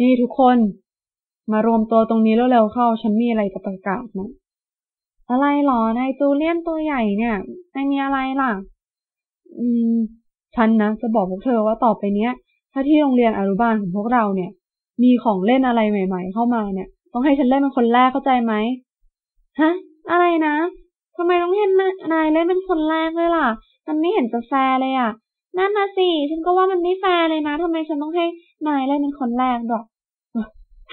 นี่ทุกคน มารวมตัวตรงนี้เร็วๆเข้า ฉันมีอะไรจะประกาศนะอะไรหรอนายจูเลียนตัวใหญ่เนี่ยนายมีอะไรล่ะ อืม ฉันนะจะบอกพวกเธอว่าต่อไปเนี้ย ถ้าที่โรงเรียนอนุบาลของพวกเราเนี่ย มีของเล่นอะไรใหม่ ๆ เข้ามาเนี่ย ต้องให้ฉันเล่นเป็นคนแรกเข้าใจไหมฮะ อะไรนะทำไมต้องเห็นนายเล่นเป็นคนแรกเลยล่ะ มันไม่เห็นจะแฟร์เลยอะ นั่นนะสิ ฉันก็ว่ามันไม่แฟร์เลยนะทำไมฉันต้องให้นายเล่นเป็นคนแรกดอก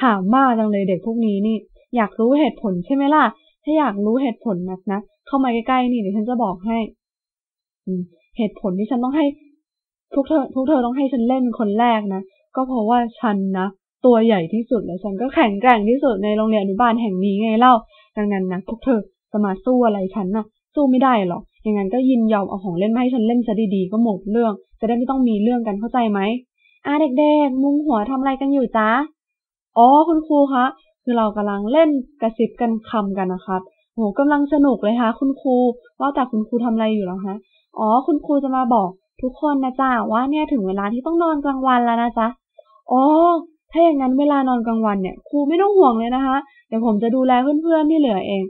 ถามมากจังเลยเด็กพวกนี้นี่ อยากรู้เหตุผลใช่ไหมล่ะ ถ้าอยากรู้เหตุผลนักนะ เข้ามาใกล้ๆนี่เดี๋ยวฉันจะบอกให้อืเหตุผลที่ฉันต้องให้พวกเธอพวกเธอต้องให้ฉันเล่นเป็นคนแรกนะ ก็เพราะว่าฉันนะตัวใหญ่ที่สุดและฉันก็แข็งแกร่งที่สุดในโรงเรียนอนุบาลแห่งนี้ไงเล่า ดังนั้นนะพวกเธอจะมาสู้อะไรฉันนะสู้ไม่ได้หรอก อย่างนั้นก็ยินยอมเอาของเล่นมาให้ฉันเล่นซะดีๆก็หมดเรื่อง จะได้ไม่ต้องมีเรื่องกันเข้าใจไหมอ่าเด็กๆ มุงหัวทำอะไรกันอยู่จ๊ะ อ๋อคุณครูคะ คือเรากำลังเล่นกระซิบกันคำกันนะครับโหกำลังสนุกเลยคะคุณครู ว่าแต่คุณครูทำอะไรอยู่หรอฮะอ๋อ คุณครูจะมาบอกทุกคนนะจ๊ะว่าเนี่ยถึงเวลาที่ต้องนอนกลางวันแล้วนะจ๊ะ อ๋อ ถ้าอย่างนั้นเวลานอนกลางวันเนี่ยครูไม่ต้องห่วงเลยนะคะ เดี๋ยวผมจะดูแลเพื่อนๆที่เหลือเอง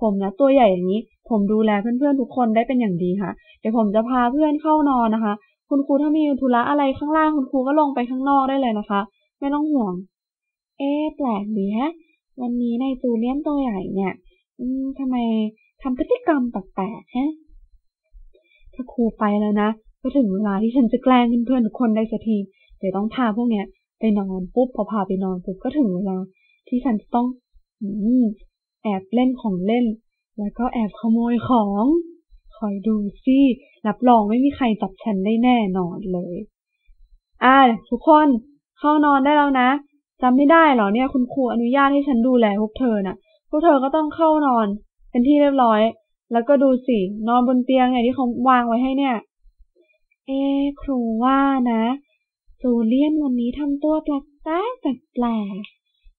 ผมนะตัวใหญ่อย่างนี้ ผมดูแลเพื่อนๆทุกคนได้เป็นอย่างดีค่ะ เดี๋ยวผมจะพาเพื่อนเข้านอนนะคะ คุณครูถ้ามีธุระอะไรข้างล่างคุณครูก็ลงไปข้างนอกได้เลยนะคะ ไม่ต้องห่วง เอ๊แปลกดีฮะ วันนี้ในจูเลียนตัวใหญ่เนี่ย อืมทำไมทำพฤติกรรมแปลกๆฮะถ้าครูไปแล้วนะก็ถึงเวลาที่ฉันจะแกล้งเพื่อนๆทุกคนได้สักที เดี๋ยวต้องพาพวกเนี้ยไปนอนปุ๊บพอพาไปนอนปุ๊บก็ถึงเวลา ที่ฉันจะต้องอืมแอบเล่นของเล่น แล้วก็แอบขโมยของ คอยดูสิรับรองไม่มีใครจับฉันได้แน่นอนเลย อ่าทุกคนเข้านอนได้แล้วนะจำไม่ได้เหรอเนี่ย คุณครูอนุญาตให้ฉันดูแลพวกเธอน่ะ พวกเธอก็ต้องเข้านอน เป็นที่เรียบร้อย แล้วก็ดูสิ นอนบนเตียงไงที่เขาวางไว้ให้เนี่ย เอ๊ครูว่านะจูเลียนวันนี้ทำตัวแปลกแปลกแปลก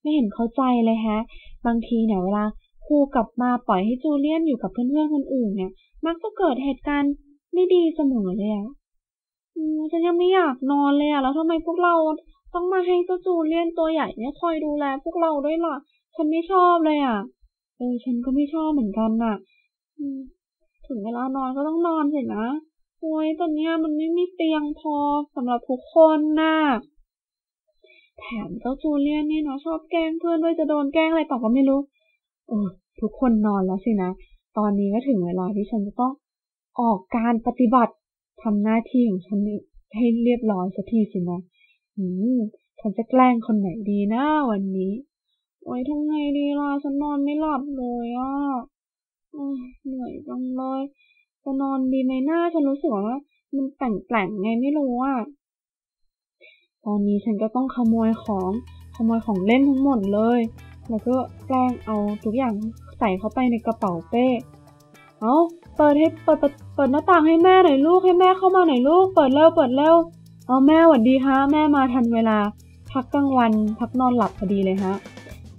ไม่เห็นเข้าใจเลยฮะ บางทีเนี่ยเวลา ครูกลับมาปล่อยให้จูเลียนอยู่กับเพื่อนๆคนอื่นเนี่ย มักจะเกิดเหตุการณ์ไม่ดีเสมอเลยอะอืมฉันยังไม่อยากนอนเลยอะแล้วทำไมพวกเราต้องมาให้เจ้าจูเลียนตัวใหญ่เนี่ยคอยดูแลพวกเราด้วยล่ะ ฉันไม่ชอบเลยอะเออฉันก็ไม่ชอบเหมือนกันน่ะถึงเวลานอนก็ต้องนอนสินะโอ้ยแต่เนี้ยมันไม่มีเตียงพอสำหรับทุกคนน่ะ แถมเจ้าจูเลียนนี่นะชอบแกล้งเพื่อนด้วยจะโดนแกล้งอะไรต่อก็ไม่รู้ เออ ทุกคนนอนแล้วสินะ ตอนนี้ก็ถึงเวลาที่ฉันจะต้องออกการปฏิบัติทำหน้าที่ของฉันให้เรียบร้อยสักทีสินะอืมฉันจะแกล้งคนไหนดีนะวันนี้ โอ้ยทำไงดีล่ะฉันนอนไม่หลับเลยอะเหนื่อยจังเลย จะนอนดีไหมหน้าฉันรู้สึกว่ามันแปลงๆไงไม่รู้อะ ตอนนี้ฉันก็ต้องขโมยของ ขโมยของเล่นทั้งหมดเลย แล้วก็แกล้งเอาทุกอย่างใส่เข้าไปในกระเป๋าเป้ เอาเปิดให้เปิดเปิดหน้าต่างให้แม่หน่อยลูกให้แม่เข้ามาหน่อยลูก เปิดเร็วเปิดเร็วเอาแม่หวัดดีฮะแม่มาทันเวลา พักกลางวันพักนอนหลับพอดีเลยฮะ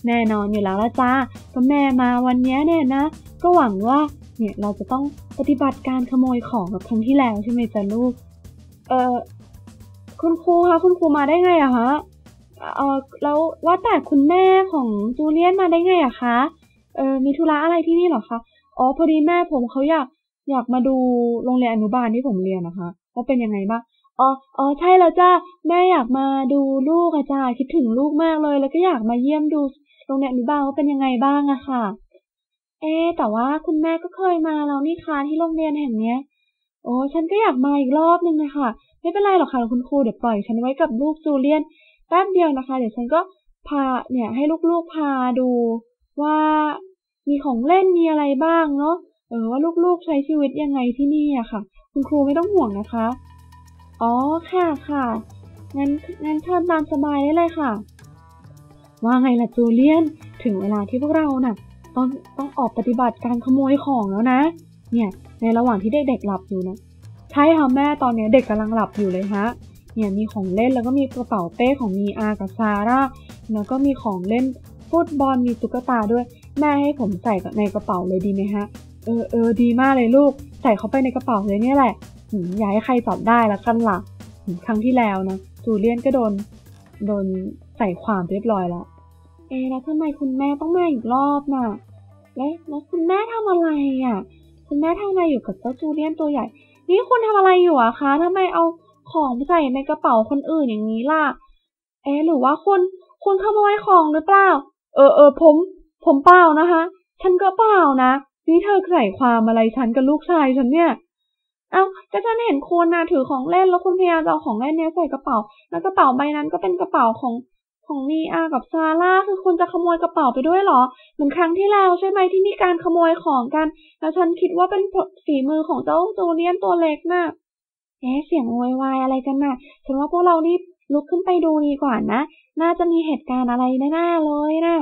แน่นอนอยู่แล้วละจ้าก็แม่มาวันนี้เนี่ยนะ ก็หวังว่าเนี่ยเราจะต้องปฏิบัติการขโมยของแบบครั้งที่แล้วใช่ไหมจ๊ะลูก เออคุณครูคะคุณครูมาได้ไงอะคะ เออแล้วว่าแต่คุณแม่ของจูเลียนมาได้ไงอะคะเออมีธุระอะไรที่นี่หรอคะอ๋อพอดีแม่ผมเขาอยากอยากมาดูโรงเรียนอนุบาลที่ผมเรียนนะคะว่าเป็นยังไงบ้างอ๋ออ๋อใช่แล้วจ้าแม่อยากมาดูลูกอะจ้าคิดถึงลูกมากเลย แล้วก็อยากมาเยี่ยมดูโรงเรียนอนุบาลว่าเป็นยังไงบ้างอะค่ะ เอ๊แต่ว่าคุณแม่ก็เคยมาแล้วนี่คะที่โรงเรียนแห่งเนี้ยโอ้ฉันก็อยากมาอีกรอบนึงนะคะไม่เป็นไรหรอกค่ะคุณครูเดี๋ยวปล่อยฉันไว้กับลูกจูเลียน แป๊บเดียวนะคะ เดี๋ยวฉันก็พาเนี่ยให้ลูกๆพาดูว่ามีของเล่นมีอะไรบ้างเนาะเออว่าลูกๆใช้ชีวิตยังไงที่นี่อะค่ะ คุณครูไม่ต้องห่วงนะคะ อ๋อค่ะค่ะงั้นงั้นเชิญตามสบายได้เลยค่ะ ว่าไงล่ะจูเลียน ถึงเวลาที่พวกเราน่ะ ต้องต้องออกปฏิบัติการขโมยของแล้วนะ เนี่ย ในระหว่างที่เด็กๆหลับอยู่นะ ใช่ค่ะแม่ตอนนี้เด็กกำลังหลับอยู่เลยฮะ เนี่ยมีของเล่นแล้วก็มีกระเป๋าเป้ของมีอากับซาร่าแล้วก็มีของเล่นฟุตบอลมีตุ๊กตาด้วย แม่ให้ผมใส่ในกระเป๋าเลยดีไหมฮะ เออเออดีมากเลยลูก ใส่เข้าไปในกระเป๋าเลยเนี่ยแหละอย่าให้ใครจับได้ล้วกันล่ะครั้งที่แล้วนะจูเลียนก็โดนโดนใส่ความเรียบร้อยแล้ว เอ๊ะแล้วทำไมคุณแม่ต้องมาอีกรอบน่ะแล้วแล้วคุณแม่ทำอะไรอะ คุณแม่ทำอะไรอยู่กับเจ้าจูเลียนตัวใหญ่ นี่คุณทำอะไรอยู่อะคะทำไมเอา ของใส่ในกระเป๋าคนอื่นอย่างนี้ล่ะ เอ๊หรือว่าคุณคุณขโมยของหรือเปล่า เออเออผม ผมเปล่านะคะ ฉันก็เปล่านะ นี่เธอใส่ความอะไรฉันกับลูกชายฉันเนี่ยเอ้าก็ฉันเห็นคุณนะถือของเล่นแล้วคุณพยายามเอาของเล่นเนี้ยใส่กระเป๋า แล้วกระเป๋าใบนั้นก็เป็นกระเป๋าของของนีอากับซาร่าคือคุณจะขโมยกระเป๋าไปด้วยเหรอ เหมือนครั้งที่แล้วใช่ไหมที่มีการขโมยของกัน แล้วฉันคิดว่าเป็นฝีมือของเจ้าจูเนียนตัวเล็กน่ะ เอ๊ะเสียงโวยวายอะไรกันน่ะฉันว่าพวกเรานี่ลุกขึ้นไปดูดีกว่านะ น่าจะมีเหตุการณ์อะไรแน่ๆเลยนะ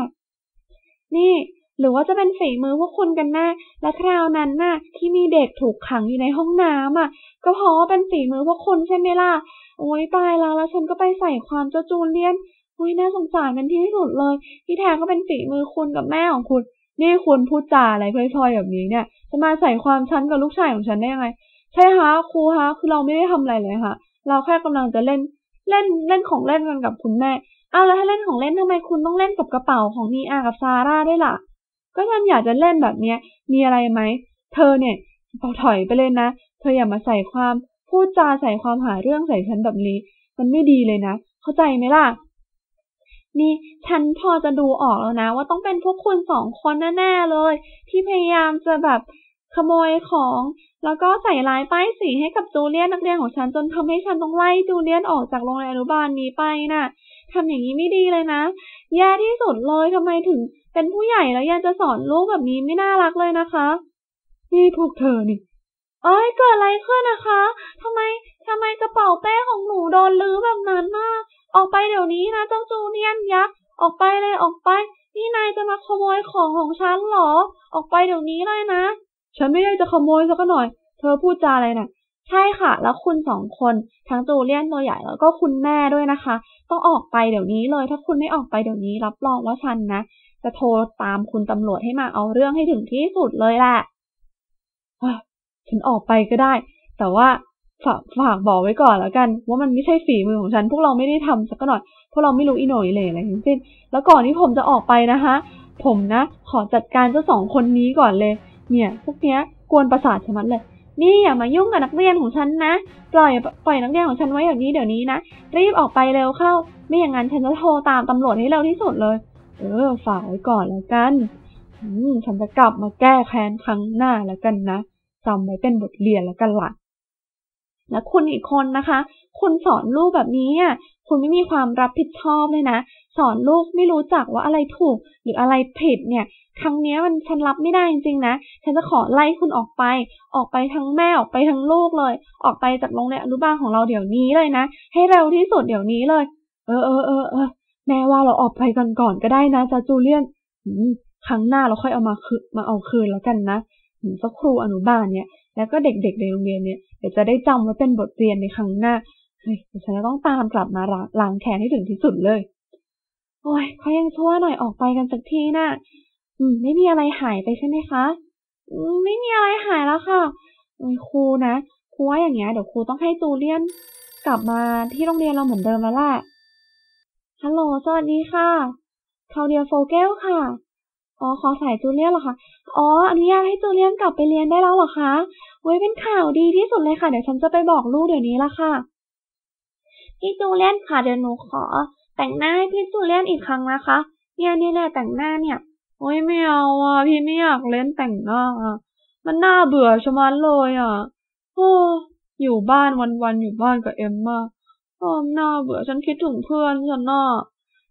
นี่ หรือว่าจะเป็นฝีมือพวกคุณกันแน่และคราวนั้นน่ะที่มีเด็กถูกขังอยู่ในห้องน้ำอะ ก็เพราะว่าเป็นฝีมือพวกคุณใช่ไหมล่ะ โอ้ยตายแล้วแล้วฉันก็ไปใส่ความเจ้าจูเลียนโอ้ยน่าสงสารเป็นที่สุดเลย ที่แท้ก็เป็นฝีมือคุณกับแม่ของคุณ นี่คุณพูดจาอะไรพลอยๆแบบนี้เนี่ย จะมาใส่ความฉันกับลูกชายของฉันได้ยังไง ใช่ฮะครูฮะคือเราไม่ได้ทำอะไรเลยค่ะ เราแค่กำลังจะเล่นเล่นเล่นของเล่นกันกับคุณแม่เอาแล้วถ้าเล่นของเล่นทำไมคุณต้องเล่นกับกระเป๋าของนีอากับซาร่าด้วยล่ะ ก็ฉันอยากจะเล่นแบบเนี้ย มีอะไรไหมเธอเนี่ยถอยไปเลยนะ เธออย่ามาใส่ความพูดจาใส่ความหาเรื่องใส่ฉันแบบนี้ มันไม่ดีเลยนะ เข้าใจไหมล่ะ นี่ฉันพอจะดูออกแล้วนะ ว่าต้องเป็นพวกคุณสองคนแน่ๆเลย ที่พยายามจะแบบขโมยของ แล้วก็ใส่ลายป้ายสีให้กับจูเลียนนักเรียนของฉันจนทำให้ฉันต้องไล่จูเลียนออกจากโรงเรียนอนุบาลนี้ไปน่ะทำอย่างนี้ไม่ดีเลยนะ แย่ที่สุดเลยทำไมถึง เป็นผู้ใหญ่แล้วยังจะสอนลูกแบบนี้ไม่น่ารักเลยนะคะ นี่พวกเธอนี่เอ้ยเกิดอะไรขึ้นนะคะทำไมทำไมกระเป๋าเป้ของหนูโดนลื้อแบบนั้นน่ะออกไปเดี๋ยวนี้นะเจ้าจูเนียนยักษ์ออกไปเลยออกไป นี่นายจะมาขโมยของของฉันเหรอ ออกไปเดี๋ยวนี้เลยนะ ฉันไม่ได้จะขโมยสักหน่อย เธอพูดจาอะไรนะ่ะ ใช่ค่ะ แล้วคุณสองคน ทั้งจูเลียนตัวใหญ่แล้วก็คุณแม่ด้วยนะคะ ต้องออกไปเดี๋ยวนี้เลย ถ้าคุณไม่ออกไปเดี๋ยวนี้ รับรองว่าฉันนะ จะโทรตามคุณตำรวจให้มาเอาเรื่องให้ถึงที่สุดเลยแหละฉันออกไปก็ได้ แต่ว่าฝากฝากบอกไว้ก่อนแล้วกัน ว่ามันไม่ใช่ฝีมือของฉัน พวกเราไม่ได้ทำสักหน่อยพวกเราไม่รู้อีโหน่อยเลยอะไรทั้งสิ้น แล้วก่อนที่ผมจะออกไปนะคะ ผมนะ ขอจัดการเจ้าสองคนนี้ก่อนเลย เนี่ยพวกเนี้ยกวนประสาทฉันเลย นี่อย่ามายุ่งกับนักเรียนของฉันนะ ปล่อยปล่อยนักเรียนของฉันไว้แบบนี้เดี๋ยวนี้นะ รีบออกไปเร็วเข้า ไม่อย่างนั้นฉันจะโทรตามตำรวจให้เร็วที่สุดเลย เออ ฝากไว้ก่อนแล้วกัน อืม ฉันจะกลับมาแก้แค้นครั้งหน้าแล้วกันนะจำไว้เป็นบทเรียนแล้วกันล่ะและคุณอีกคนนะคะ คุณสอนลูกแบบนี้อะคุณไม่มีความรับผิดชอบเลยนะ สอนลูกไม่รู้จักว่าอะไรถูก หรืออะไรผิดเนี่ย ครั้งนี้มันฉันรับไม่ได้จริงๆนะ ฉันจะขอไล่คุณออกไป ออกไปทั้งแม่ออกไปทั้งลูกเลย ออกไปจากโรงเรียนอนุบาลของเราเดี๋ยวนี้เลยนะ ให้เร็วที่สุดเดี๋ยวนี้เลย เออเออเออเออแม่ว่าเราออกไปกันก่อนก็ได้นะจ้าจูเลียนครั้งหน้าเราค่อยเอามาคืนมาเอาคืนแล้วกันนะสักครูอนุบาลเนี่ย แล้วก็เด็กๆในโรงเรียนเนี่ยเดี๋ยวจะได้จำไว้เป็นบทเรียนในครั้งหน้า เฮ้ยฉันจะต้องตามกลับมาล้างแค้นให้ถึงที่สุดเลย โอ้ยเขายังชั่วหน่อยออกไปกันสักทีนะ่ะ อืม ไม่มีอะไรหายไปใช่ไหมคะ อืม ไม่มีอะไรหายแล้วค่ะครูนะ ครูว่าอย่างเงี้ยเดี๋ยวครูต้องให้จูเลียนกลับมาที่โรงเรียนเราเหมือนเดิมแล้วแหละฮัลโหล สวัสดีค่ะคาเดียโฟเกลค่ะ อ๋อ ขอสายจูเลียนเหรอคะ อ๋อ อนุญาตให้จูเลียนกลับไปเรียนได้แล้วเหรอคะเว้ยเป็นข่าวดีที่สุดเลยค่ะ เดี๋ยวฉันจะไปบอกลูกเดี๋ยวนี้ละค่ะ พี่จูเลียนค่ะ เดี๋ยวหนูขอ แต่งหน้าให้พี่จูเลียนอีกครั้งนะคะ เนี่ยนี่แหละแต่งหน้าเนี่ยโอ้ยไม่เอาอะพี่ไม่อยากเล่นแต่งหน้าอะมันน่าเบื่อชะมัดเลยอะโอ้อยู่บ้านวันๆอยู่บ้านกับเอ็มมาโอ้น่าเบื่อฉันคิดถึงเพื่อนฉันน่ะ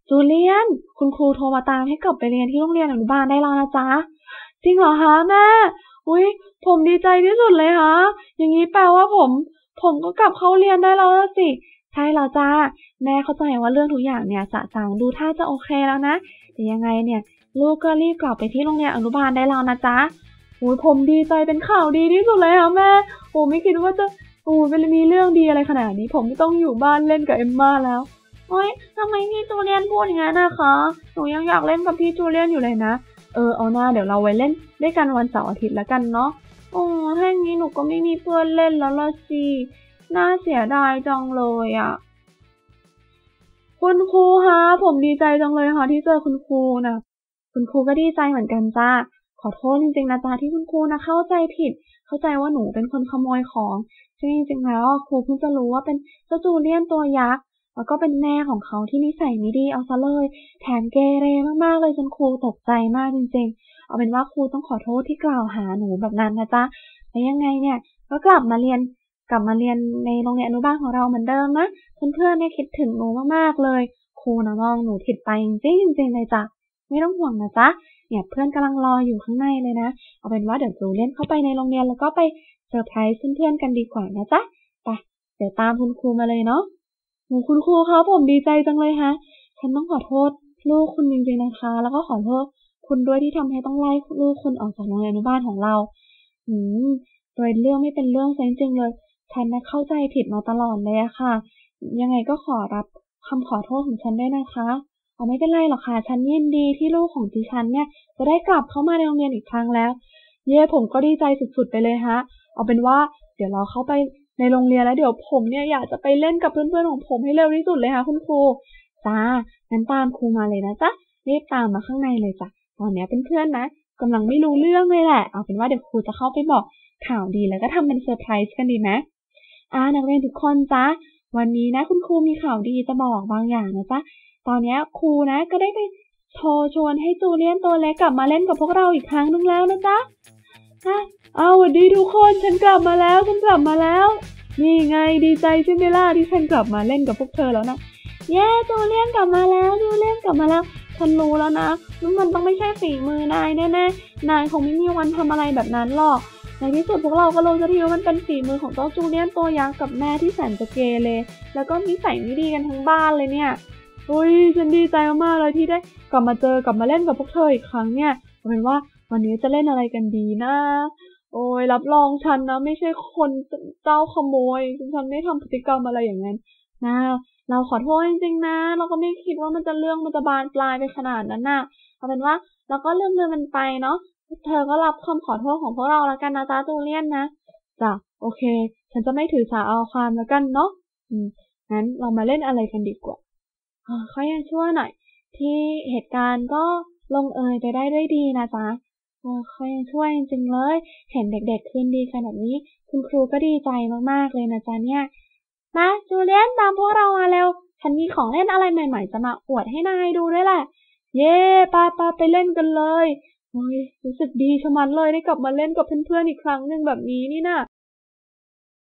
จูเลียน คุณครูโทรมาตามให้กลับไปเรียนที่โรงเรียนอนุบาลได้แล้วนะจ๊ะ จริงเหรอคะแม่ อุ้ยผมดีใจที่สุดเลยฮะ อย่างนี้แปลว่าผม ผมก็กลับเข้าเรียนได้แล้วสิ ช่แล้วจ้า แม่เข้าใจว่าเรื่องทุกอย่างเนี่ยสะสางดูท่าจะโอเคแล้วนะแต่ยังไงเนี่ย ลูกก็รีบกลับไปที่โรงเรียนอนุบาลได้แล้วนะจ๊ะโอ้ยผมดีใจเป็นข่าวดีที่สุดเลยค่ะแม่โอ้ไม่คิดว่าจะโอ้เป็นมีเรื่องดีอะไรขนาดนี้ ผมไม่ต้องอยู่บ้านเล่นกับเอมมาแล้วโอ้ยทำไมพี่จูเลียนพูดอย่างนั้นนะคะหนูยังอยากเล่นกับพี่จูเลียนอยู่เลยนะเออเอาหน้าเดี๋ยวเราไว้เล่นด้วยกันวันเสาร์อาทิตย์แล้วกันเนาะโอ้ถ้าอย่างนี้หนูก็ไม่มีเพื่อนเล่นแล้วละสิ น่าเสียดายจังเลยอะ่ะ คุณครูคะผมดีใจจังเลยค่ะที่เจอคุณครูนะคุณครูก็ดีใจเหมือนกันจ้าขอโทษจริงๆนะจ๊ะที่คุณครูนะเข้าใจผิด เข้าใจว่าหนูเป็นคนขโมยของซึ่งจริงๆแล้วครูเพิ่งจะรู้ว่าเป็นเจ้าจูเลียนตัวยักษ์แล้วก็เป็นแม่ของเขาที่นิสัยไม่ดีเอาซะเลย แถมเกเรมากๆเลยจนครูตกใจมากจริง ๆ เอาเป็นว่าครูต้องขอโทษที่กล่าวหาหนูแบบนั้นนะจ๊ะแล้วยังไงเนี่ย ก็กลับมาเรียน กลับมาเรียนในโรงเรียนอนุบาลของเราเหมือนเดิมนะเพื่อนๆเนี่ยคิดถึงหนูมากๆเลย ครูนะมองหนูผิดไปจริงๆจริงเลยจ้ะไม่ต้องห่วงนะจ๊ะเนี่ยเพื่อนกำลังรออยู่ข้างในเลยนะ เอาเป็นว่าเดี๋ยวจูเล่นเข้าไปในโรงเรียนแล้วก็ไปเซอร์ไพรส์เพื่อนๆกันดีกว่านะจ๊ะไปเดี๋ยวตามคุณครูมาเลยเนาะหนูคุณครูคะผมดีใจจังเลยฮะ ฉันต้องขอโทษลูกคุณจริงๆนะคะ แล้วก็ขอโทษคุณด้วยที่ทำให้ต้องไล่ลูกคุณออกจากโรงเรียนอนุบาลของเรา อืมโดยเรื่องไม่เป็นเรื่องซะจริงๆเลย ฉันนะเข้าใจผิดมาตลอดเลยอะค่ะ ยังไงก็ขอรับคำขอโทษของฉันด้วยนะคะเอาไม่เป็นไรหรอกค่ะ ฉันยินดีที่ลูกของดิฉันเนี่ย จะได้กลับเข้ามาในโรงเรียนอีกครั้งแล้ว เย่ผมก็ดีใจสุดๆไปเลยฮะ เอาเป็นว่าเดี๋ยวเราเข้าไปในโรงเรียนแล้วเดี๋ยวผมเนี่ยอยากจะไปเล่นกับเพื่อนๆของผมให้เร็วที่สุดเลยค่ะคุณครูจ้างั้นตามครูมาเลยนะจ๊ะรีบตามมาข้างในเลยจ้ะตอนนี้เพื่อนๆนะกำลังไม่รู้เรื่องเลยแหละ เอาเป็นว่าเดี๋ยวครูจะเข้าไปบอกข่าวดีแล้วก็ทำเป็นเซอร์ไพรส์กันดีไหม อ่านักเรียนทุกคนจ้ะวันนี้นะ คุณครูมีข่าวดีจะบอกบางอย่างนะจ๊ะตอนนี้ครูนะ ก็ได้ไปโทรชวนให้จูเลียนตัวเล็กกลับมาเล่นกับพวกเราอีกครั้งนึงแล้วนะจ๊ะฮะเอาสวัสดีทุกคนฉันกลับมาแล้วฉันกลับมาแล้วนี่ไงดีใจใช่ไหมล่ะที่ฉันกลับมาเล่นกับพวกเธอแล้วนะเย้จูเลียนกลับมาแล้วจูเลียนกลับมาแล้วฉันรู้แล้วนะว่ามันต้องไม่ใช่ฝีมือนายแน่ๆนายคงไม่มีวันทำอะไรแบบนั้นหรอก ในที่สุดพวกเราก็รู้สักทีว่ามันเป็นฝีมือของเจ้าจูเลียนตัวยักษ์กับแม่ที่แสนจะเกเรแล้วก็นิสัยไม่ดีกันทั้งบ้านเลยเนี่ยอุ้ยฉันดีใจมากๆเลยที่ได้กลับมาเจอกลับมาเล่นกับพวกเธออีกครั้งเนี่ยเอาเป็นว่าวันนี้จะเล่นอะไรกันดีนะ โอ้ยรับรองฉันนะไม่ใช่คนเจ้าขโมยฉันไม่ทำพฤติกรรมอะไรอย่างนั้นนะเราขอโทษจริงๆนะ เราก็ไม่คิดว่ามันจะเรื่องมันจะบานปลายไปขนาดนั้นน่ะเอาเป็นว่าเราก็ลืมลืมมันไปเนาะ เธอก็รับคำขอโทษของพวกเราแล้วกันนะจ๊ะตูเลียนนะจ้ะโอเค ฉันจะไม่ถือสาเอาความแล้วกันเนาะอืมงั้นเรามาเล่นอะไรกันดีกว่าเขายังชั่วหน่อย ที่เหตุการณ์ก็ลงเอยไปได้ด้วยดีนะจ๊ะเขายังช่วยจริงๆเลย เห็นเด็กๆคืนดีขนาดนี้ คุณครูก็ดีใจมากๆเลยนะจ๊ะเนี่ย มาจูเลียนตามพวกเรามาเร็ว ฉันมีของเล่นอะไรใหม่ ๆ จะมาอวดให้นายดูด้วยแหละ เย่ปาปาไปเล่นกันเลย โอ้ยรู้สึกดีชะมัดเลยได้กลับมาเล่นกับเพื่อนๆอีกครั้งหนึ่งแบบนี้นี่นะ